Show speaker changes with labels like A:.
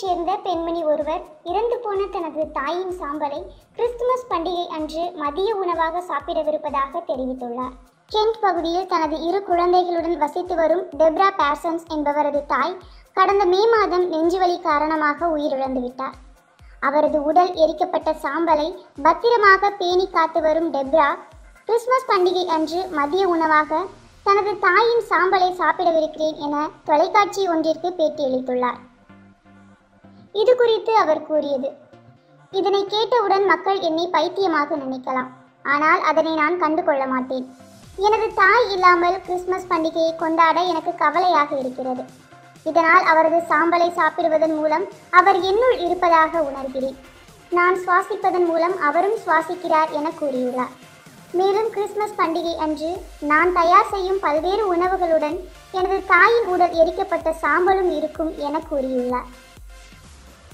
A: சேர்ந்த பெண்மணி ஒருவர் இறந்து போன தனது தாயின் சாம்பலை கிறிஸ்துமஸ் பண்டிகை அன்று மதிய உணவாக சாப்பிடவிருப்பதாக தெரிவித்துள்ளார். கென்ட் பகுதியில் தனது இரு குழந்தைகளுடன் வசித்து வரும் டெப்ரா பேர்சன்ஸ் என்பவரது தாய் கடந்த மே மாதம் நெஞ்சுவலி காரணமாக உயிரிழந்து விட்டார். அவரது உடல் எரிக்கப்பட்ட சாம்பலை பத்திரமாக பேணி காத்து வரும் டெப்ரா கிறிஸ்துமஸ் பண்டிகை அன்று மதிய உணவாக தனது தாயின் சாம்பலை சாப்பிடவிருக்கிறேன் என தொலைக்காட்சி ஒன்றிற்கு பேட்டியளித்துள்ளார் இது குறித்து அவர் கூறியது. இதனை கேட்டவுடன் மக்கள் என்னை பைத்தியமாக நினைக்கலாம். ஆனால் அதனை நான் கண்டு கொள்ள மாட்டேன். எனது தாய் இல்லாமல் கிறிஸ்மஸ் பண்டிகையை கொண்டாட எனக்கு கவலையாக இருக்கிறது. இதனால் அவரது சாம்பலை சாப்பிடுவதன் மூலம் அவர் என்னுள் இருப்பதாக உணர்கிறேன். நான் சுவாசிப்பதன் மூலம் அவரும் சுவாசிக்கிறார் என கூறியுள்ளார். மேலும் கிறிஸ்மஸ் பண்டிகை அன்று நான் தயார் செய்யும் பல்வேறு உணவுகளுடன் எனது தாயின் உடல் எரிக்கப்பட்ட சாம்பலும் இருக்கும் என கூறியுள்ளார்.